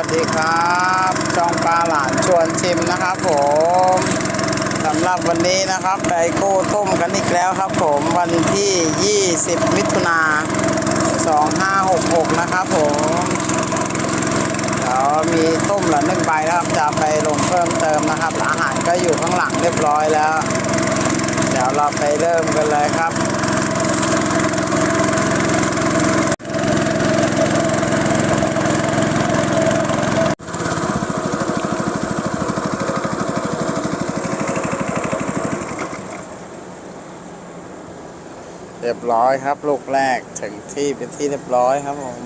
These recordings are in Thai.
วัสดีครับจองปลาหลานชวนชิมนะครับผมสำหรับวันนี้นะครับไดโก้ต้มกันอีกแล้วครับผมวันที่ 20 มิถุนา2566 นะครับผมเดี๋ยวมีต้มละหนึ่งใบนะครับจะไปลงเพิ่มเติมนะครับ อาหารก็อยู่ข้างหลังเรียบร้อยแล้ว เดี๋ยวเราไปเริ่มกันเลยครับ รียบร้อยครับ ลูกแรกถึงที่เป็นที่เรียบร้อยครับผม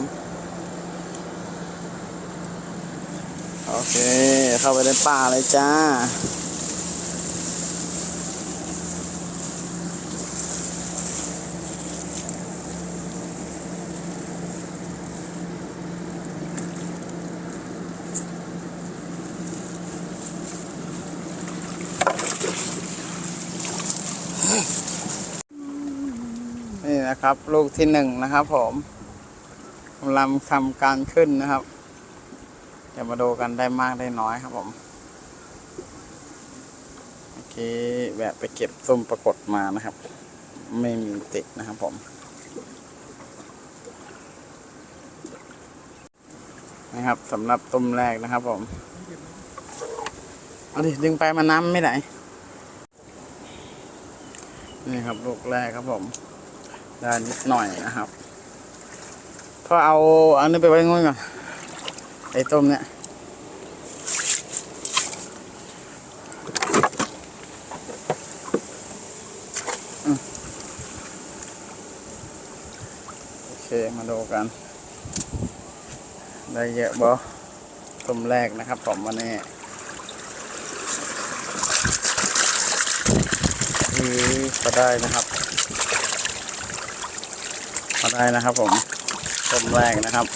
โอเค เข้าไปในป่าเลยจ้า นะครับ ลูกที่หนึ่งนะครับ ผมกำลังทำการขึ้นนะครับจะมาดูกันได้มากได้น้อยครับผมเมื่อกี้แบบไปเก็บส้มปรากฏมานะครับ ไม่มีติดนะครับผมนะครับสำหรับต้มแรกนะครับผมเอาดิดึงไปมาน้ำไม่ไหนนี่ครับลูกแรกครับผม ได้นิดหน่อยนะครับก็เอาอันนี้ไปไว้งูนก่อนไอ้ต้มเนี่ยโอเคมาดูกัน ได้เยอะบ่ต้มแรกนะครับผมวันนี้ก็ได้นะครับ มาได้นะครับผมต้มแรกนะครับ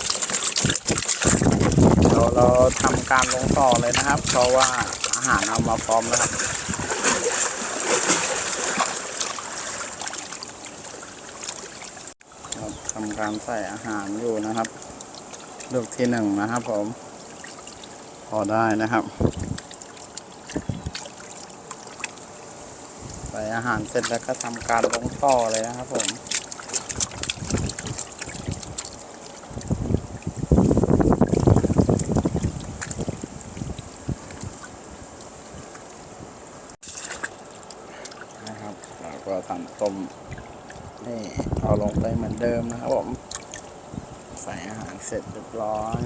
เราเราทำการลงต่อเลยนะครับ เพราะว่าอาหารเอามาพร้อมแล้วครับทำการใส่อาหารอยู่นะครับ ลูกที่หนึ่งนะครับผม พอได้นะครับ ใส่อาหารเสร็จแล้วก็ทำการลงต่อเลยนะครับผม นะครับแล้วก็ทำต้ มนี่เอาลงไปเหมือนเดิมนะครับผม ใส่อาหารเสร็จเรียบร้อย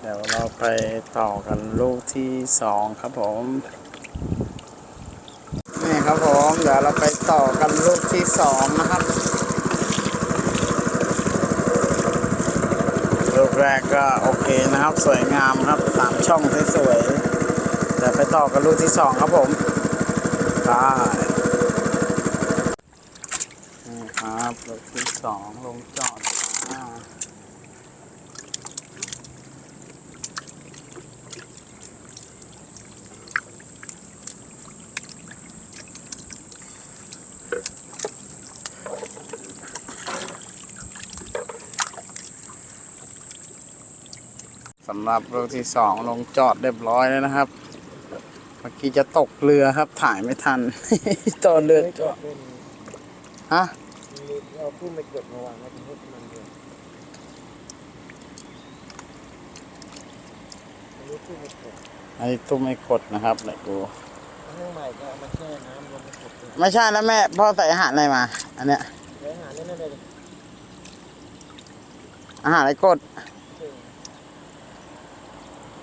เดี๋ยวเราไปต่อกันลูกที่สองครับผม นี่ครับผม เดี๋ยวเราไปต่อกันลูกที่สองนะครับ ลูกแรกก็โอเคนะครับ สวยงามครับสามช่องสวยๆเดี๋ยวไปต่อกันลูกที่สองครับผมได้นี่ครับรถที่ สองลงจอดจ้าสำหรับรถที่สองลงจอดเรียบร้อยแล้วนะครับเมื่อกี้จะตกเรือครับถ่ายไม่ทัน ตอนเรือจอดฮะ เอาพุ่มไปเก็บมาวางไว้ตรงนี้มันเดียวอันนี้พุ่มไปเก็บไอ้ตุ้มไม่กดนะครับไหนกูอันนี้ใหม่ก็เอามาแช่น้ำลงไปเก็บเลยไม่ใช่แล้วแม่พ่อใส่อาหารอะไรมา อันเนี้ยเดี๋ยวหาเล่นนั่นเลยอาหารอะไรกด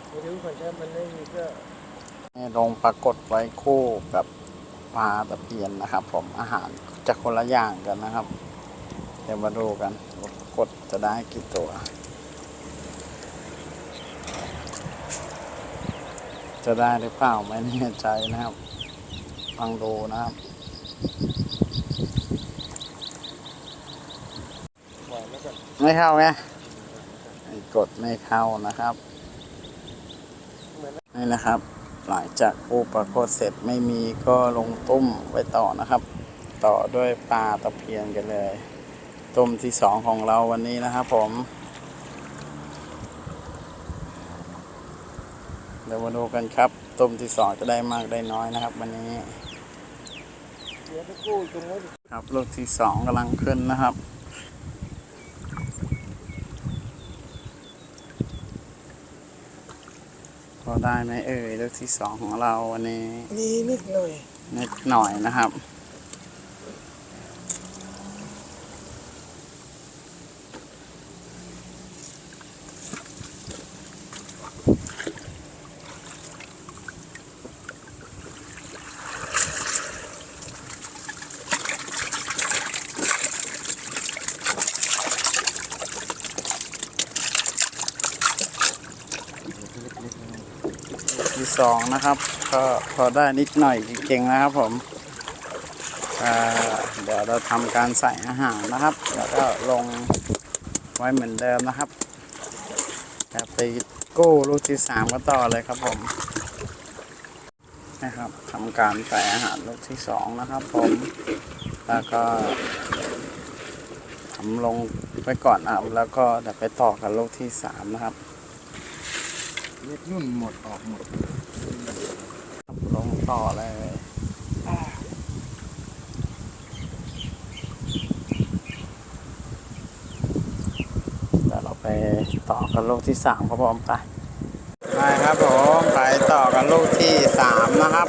ไม่รู้คนถ้ามันไม่มีก็นี่ลงปรากฏไว้คู่กับปลาตะเพียนนะครับ ผมอาหารจะคนละอย่างกันนะครับ เดี๋ยวมาดูกันกดจะได้กี่ตัว จะได้หรือเปล่าไม่แน่ใจนะครับฟังดูนะครับไม่เข้าไงไกดไม่เข้านะครับนี่นะครับ หลังจากปูปลาโคตเสร็จไม่มีก็ลงต้มไว้ต่อนะครับ ต่อด้วยปลาตะเพียนกันเลย ต้มที่สองของเราวันนี้นะครับผม เดี๋ยวมาดูกันครับ ต้มที่สองจะได้มากได้น้อยนะครับ วันนี้เดี๋ยวไปกู้ตรงนู้นครับลูกที่สองกำลังขึ้นนะครับพอได้ไหมเอ่ยลูกที่สองของเราวันนี้ มีนิดหน่อยนิดหน่อยนะครับ สองนะครับ ก็พอได้นิดหน่อยจริงนะครับผมเดี๋ยวเราทำการใส่อาหารนะครับ แล้วก็ลงไว้เหมือนเดิมนะครับแต่ไปกู้ลูกที่สามก็ต่อเลยครับผมนะครับทำการใส่อาหารลูกที่สองนะครับ ผม แล้วก็ทำลงไปก่อนนะครับแล้วก็เดี๋ยวไปต่อกับลูกที่สามนะครับเล็ดนุ่นหมดออกหมด ต่อเลยเดี๋ยวเราไปต่อกันลูกที่สามครับผมไปไปครับผมไปต่อกันลูกที่สามนะครับ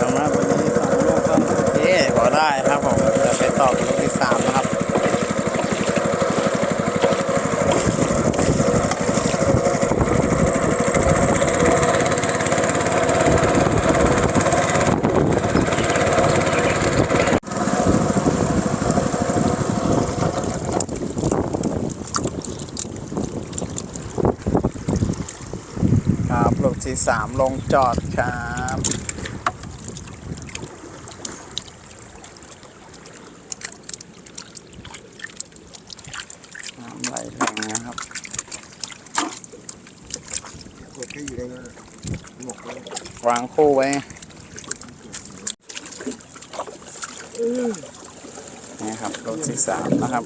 สำหรับวันนี้สองลูกก็โอเคพอได้ครับผมเดี๋ยวไปต่อกันลูกที่สามนะครับ สามลงจอดครับน้ำไหลแรงนะครับกดที่อยู่ในนั้นหมกเลยวางคู่ไว้นี่ครับลูกที่สามนะครับ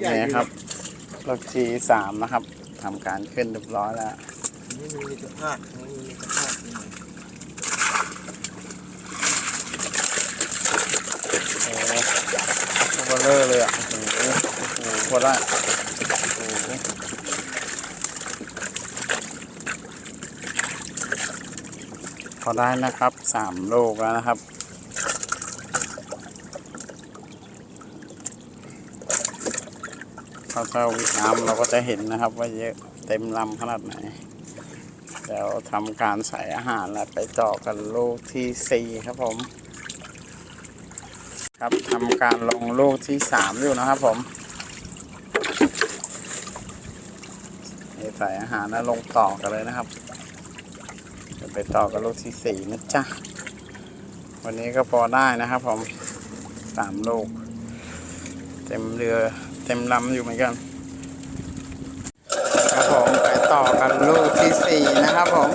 นี่ครับ ลูกที่สามนะครับทำการขึ้นเรียบร้อยแล้วนี่มีมิตรภาพนี่มีมิตรภาพโอ้โหเลเลอร์เลยอะโอ้โหโอ้โหพอได้โอ้โหพอได้นะครับสามโลกแล้วนะครับ ถ้าเท่าน้ำเราก็จะเห็นนะครับ ว่าเยอะเต็มลำขนาดไหนเดี๋ยวทำการใส่อาหารแล้วไปต่อกันลูกที่สี่ครับผม ครับทำการลงลูกที่สามอยู่นะครับผมใส่อาหารแล้วลงต่อกันเลยนะครับไปต่อกับลูกที่สี่นะจ๊ะวันนี้ก็พอได้นะครับผมสามลูก เต็มเรือ ต็มลำอยู่เหมือนกันครับผมไปต่อกันลูกที่สี่นะครับผม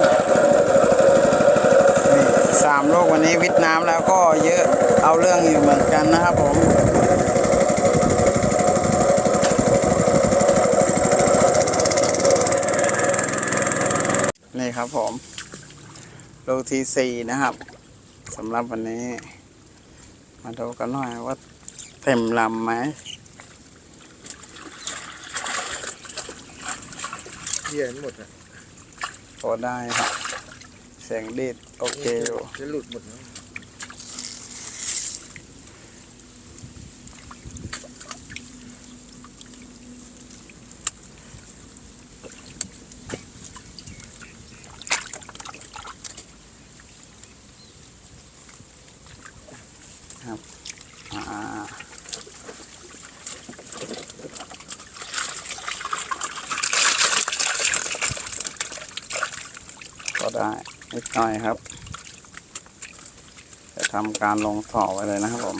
นี่สามลูกวันนี้วิทย์น้ำแล้วก็เยอะเอาเรื่องอยู่เหมือนกันนะครับผมนี่ครับผมลูกที่สี่นะครับสำหรับวันนี้ มาดูกันหน่อยว่าเต็มลำไหม เหี้ยหมดอะพอได้ครับเสียงดีดโอเคอยู่จะหลุดหมดนะอ่ หน่อยครับ จะทำการลงต่อไว้เลยนะครับผม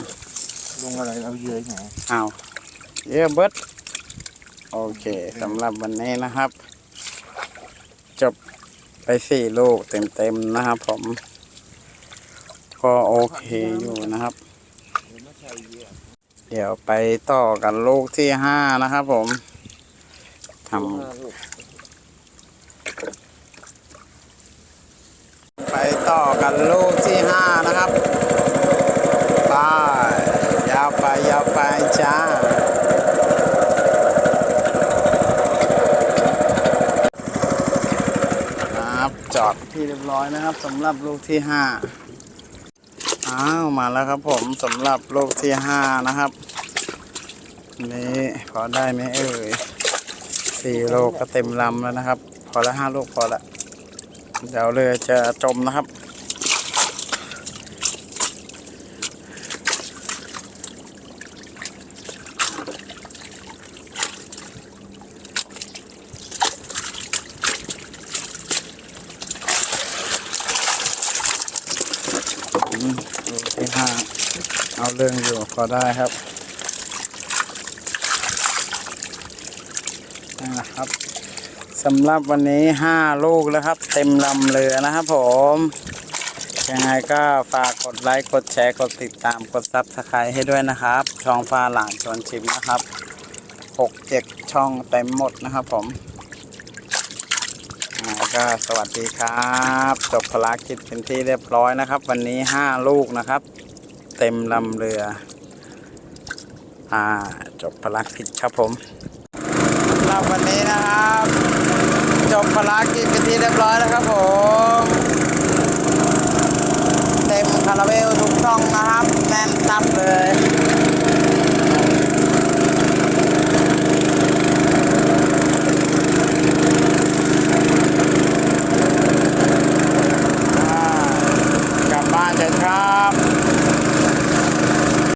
ลงอะไรเอาเยื่อไหนอ้าวเยอะเบิดโอเคสำหรับวันนี้นะครับ จบไปสี่ลูกเต็มๆนะครับผม ก็โอเคอยู่นะครับ เดี๋ยวมาใส่เยื่อเดี๋ยวไปต่อกันลูกที่ห้านะครับผมทห้าลูกำไป ต่อกันลูกที่ห้านะครับไปยาวไปยาวไปจ้าครับจอดที่เรียบร้อยนะครับสำหรับลูกที่ห้าอ้าวมาแล้วครับผมสำหรับลูกที่ห้านะครับ นี่พอได้ไหมเอ่ยสี่โลก็เต็มลำแล้วนะครับ พอละห้าลูกพอละเดี๋ยวเลยจะจมนะครับ อืมที่ห้าเอาเรื่องอยู่พอได้ครับนี่นะครับสำหรับวันนี้ห้าลูกแล้วครับ เต็มลำเรือนะครับผมยังไงก็ฝากกดไลค์ กดแชร์ กดติดตาม กดซับสไครต์ให้ด้วยนะครับ ช่องฟ้าหลานชวนชิมนะครับหกเจ็ดช่องเต็มหมดนะครับผม ก็สวัสดีครับจบภารกิจเป็นที่เรียบร้อยนะครับ วันนี้ห้าลูกนะครับ เต็มลำเรือ อ่าจบภารกิจครับผมสำหรับวันนี้นะครับ จบภารกิจเป็นที่เรียบร้อยแล้วครับผมเต็มคาราเบลทุกช่องนะครับแน่นตับเลย